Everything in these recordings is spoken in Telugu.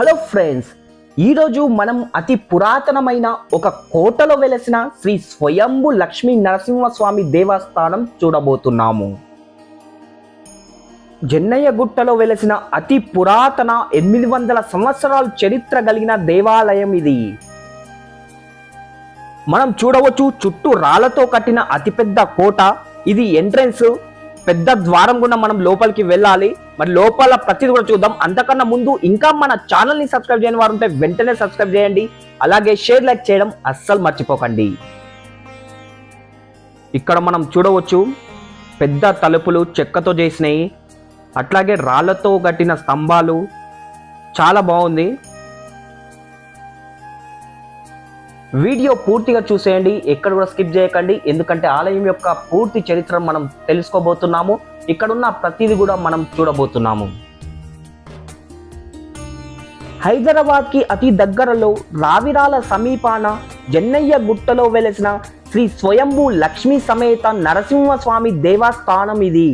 హలో ఫ్రెండ్స్ ఈరోజు మనం అతి పురాతనమైన ఒక కోటలో వెలసిన శ్రీ స్వయంభు లక్ష్మీ నరసింహస్వామి దేవస్థానం చూడబోతున్నాము. జన్నయ్య గుట్టలో వెలసిన అతి పురాతన ఎనిమిది వందల సంవత్సరాలు చరిత్ర కలిగిన దేవాలయం ఇది. మనం చూడవచ్చు చుట్టూ రాళ్ళతో కట్టిన అతిపెద్ద కోట. ఇది ఎంట్రన్స్ పెద్ద ద్వారం గుండా మనం లోపలికి వెళ్ళాలి. మరి లోపల ప్రతిది కూడా చూద్దాం. అంతకన్నా ముందు ఇంకా మన ఛానల్ని సబ్స్క్రైబ్ చేయని వారు ఉంటే వెంటనే సబ్స్క్రైబ్ చేయండి. అలాగే షేర్ లైక్ చేయడం అస్సలు మర్చిపోకండి. ఇక్కడ మనం చూడవచ్చు పెద్ద తలుపులు చెక్కతో చేసినాయి. అట్లాగే రాళ్ళతో కట్టిన స్తంభాలు. చాలా బాగుంది. వీడియో పూర్తిగా చూసేయండి. ఎక్కడ కూడా స్కిప్ చేయకండి. ఎందుకంటే ఆలయం యొక్క పూర్తి చరిత్ర మనం తెలుసుకోబోతున్నాము. ఇక్కడున్న ప్రతిదీ కూడా మనం చూడబోతున్నాము. హైదరాబాద్కి అతి దగ్గరలో రావిరాల సమీపాన జన్నయ్య గుట్టలో వెలసిన శ్రీ స్వయంభూ లక్ష్మీ సమేత నరసింహస్వామి దేవస్థానం ఇది.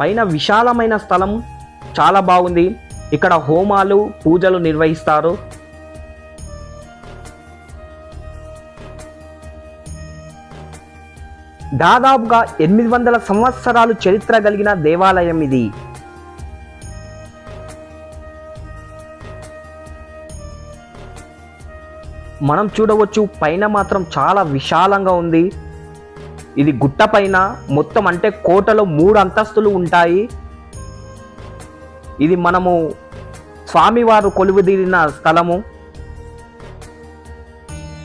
పైన విశాలమైన స్థలం చాలా బాగుంది. ఇక్కడ హోమాలు పూజలు నిర్వహిస్తారు. దాదాపుగా ఎనిమిది వందల సంవత్సరాలు చరిత్ర కలిగిన దేవాలయం ఇది. మనం చూడవచ్చు పైన మాత్రం చాలా విశాలంగా ఉంది. ఇది గుట్ట పైన మొత్తం అంటే కోటలో మూడు అంతస్తులు ఉంటాయి. ఇది మనము స్వామివారు కొలువుదీరిన స్థలము.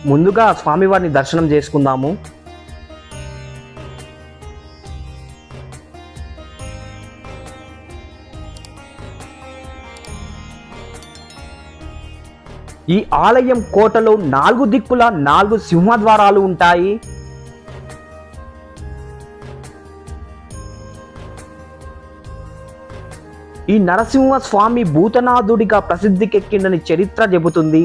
ముందుగా స్వామివారిని దర్శనం చేసుకుందాము. ఈ ఆలయం కోటలో నాలుగు దిక్కుల నాలుగు సింహద్వారాలు ఉంటాయి. ఈ నరసింహ స్వామి భూతనాథుడిగా ప్రసిద్ధికెక్కిందని చరిత్ర చెబుతుంది.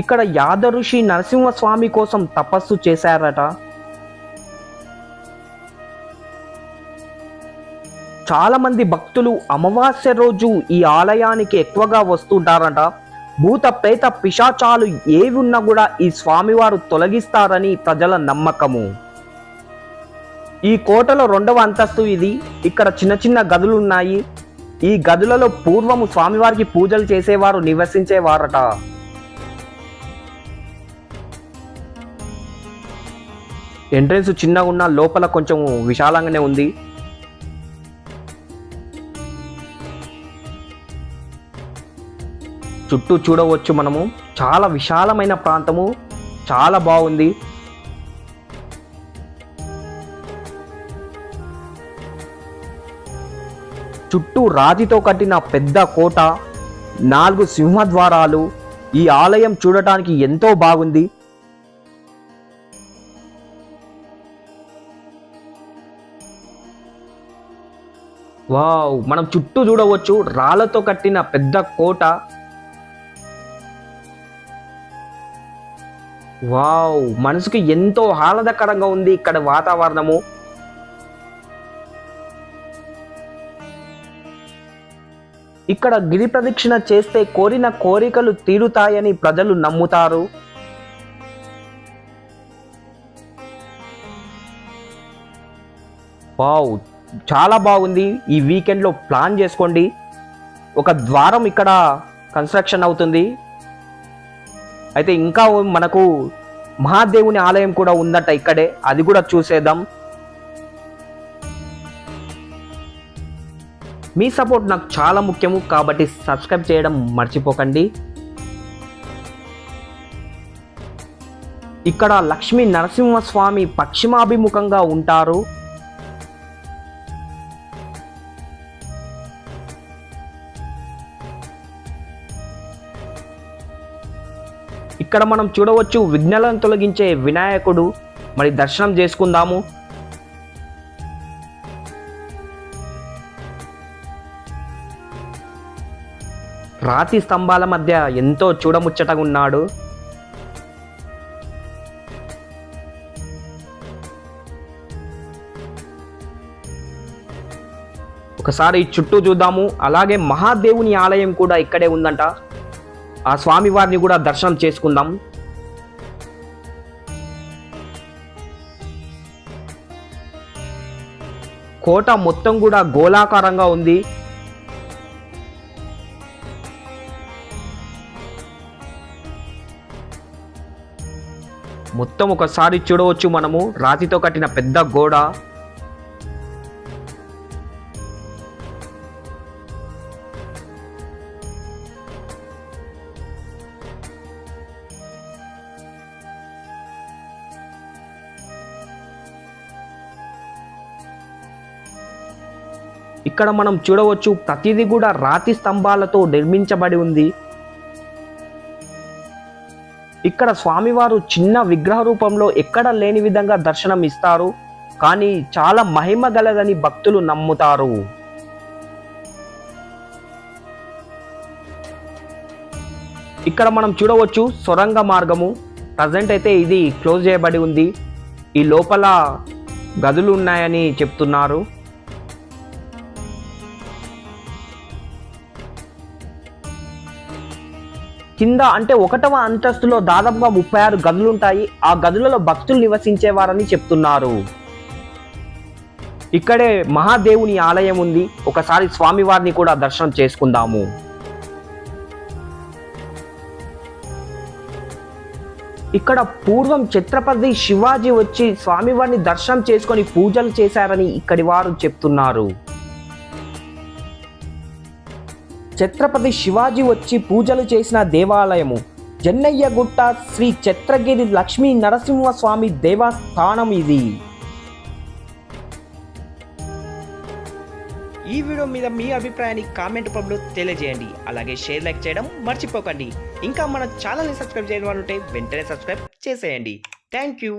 ఇక్కడ యాదఋషి నరసింహస్వామి కోసం తపస్సు చేశారట. చాలామంది భక్తులు అమావాస్య రోజు ఈ ఆలయానికి ఎక్కువగా వస్తుంటారట. భూత ప్రేత పిశాచాలు ఏవి ఉన్నా కూడా ఈ స్వామివారు తొలగిస్తారని ప్రజల నమ్మకము. ఈ కోటలో రెండవ అంతస్తు ఇది. ఇక్కడ చిన్న చిన్న గదులు ఉన్నాయి ఈ గదులలో పూర్వము స్వామివారికి పూజలు చేసేవారు నివసించేవారట. ఎంట్రెన్స్ చిన్నగా ఉన్న లోపల కొంచెం విశాలంగానే ఉంది. చుట్టూ చూడవచ్చు మనము. చాలా విశాలమైన ప్రాంతము. చాలా బాగుంది. చుట్టూ రాతితో కట్టిన పెద్ద కోట నాలుగు సింహద్వారాలు ఈ ఆలయం చూడటానికి ఎంతో బాగుంది. వావ్ మనం చుట్టూ చూడవచ్చు. రాళ్ళతో కట్టిన పెద్ద కోట వావ్ మనసుకి ఎంతో ఆహ్లాదకరంగా ఉంది ఇక్కడ వాతావరణము. ఇక్కడ గిరి ప్రదక్షిణ చేస్తే కోరిన కోరికలు తీరుతాయని ప్రజలు నమ్ముతారు. వావ్ చాలా బాగుంది. ఈ వీకెండ్లో ప్లాన్ చేసుకోండి. ఒక ద్వారం ఇక్కడ కన్స్ట్రక్షన్ అవుతుంది. అయితే ఇంకా మనకు మహాదేవుని ఆలయం కూడా ఉందట ఇక్కడే. అది కూడా చూసేద్దాం. మీ సపోర్ట్ నాకు చాలా ముఖ్యము కాబట్టి సబ్స్క్రైబ్ చేయడం మర్చిపోకండి. ఇక్కడ లక్ష్మీ నరసింహస్వామి పశ్చిమాభిముఖంగా ఉంటారు. ఇక్కడ మనం చూడవచ్చు విఘ్నలను తొలగించే వినాయకుడు. మరి దర్శనం చేసుకుందాము. రాతి స్తంభాల మధ్య ఎంతో చూడముచ్చటగా ఉన్నాడు ఒకసారి చుట్టూ చూద్దాము. అలాగే మహాదేవుని ఆలయం కూడా ఇక్కడే ఉందంట. ఆ స్వామి వారిని కూడా దర్శనం చేసుకుందాం. కోట మొత్తం కూడా గోళాకారంగా ఉంది. మొత్తం ఒకసారి చూడవచ్చు మనము. రాతితో కట్టిన పెద్ద గోడ. ఇక్కడ మనం చూడవచ్చు ప్రతిదీ కూడా రాతి స్తంభాలతో నిర్మించబడి ఉంది. ఇక్కడ స్వామివారు చిన్న విగ్రహ రూపంలో ఎక్కడ లేని విధంగా దర్శనం ఇస్తారు. కానీ చాలా మహిమ గలదని భక్తులు నమ్ముతారు. ఇక్కడ మనం చూడవచ్చు సొరంగ మార్గము. ప్రజెంట్ అయితే ఇది క్లోజ్ చేయబడి ఉంది. ఈ లోపల గదులు ఉన్నాయని చెప్తున్నారు. కింద అంటే ఒకటవ అంతస్తులో దాదాపుగా ముప్పై ఆరు గదులు ఉంటాయి ఆ గదులలో భక్తులు నివసించేవారని చెప్తున్నారు. ఇక్కడే మహాదేవుని ఆలయం ఉంది. ఒకసారి స్వామివారిని కూడా దర్శనం చేసుకుందాము. ఇక్కడ పూర్వం ఛత్రపతి శివాజీ వచ్చి స్వామివారిని దర్శనం చేసుకొని పూజలు చేశారని ఇక్కడి వారు చెప్తున్నారు. ఛత్రపతి శివాజీ వచ్చి పూజలు చేసిన దేవాలయము. జన్నయ్యగుట్ట శ్రీ ఛత్రగిరి లక్ష్మీ నరసింహస్వామి దేవస్థానం ఇది. ఈ వీడియో మీద మీ అభిప్రాయాన్ని కామెంట్ పబ్లో తెలియజేయండి. అలాగే షేర్ లైక్ చేయడం మర్చిపోకండి. ఇంకా మన ఛానల్ని సబ్స్క్రైబ్ చేయడం ఉంటే వెంటనే సబ్స్క్రైబ్ చేసేయండి. Thank you.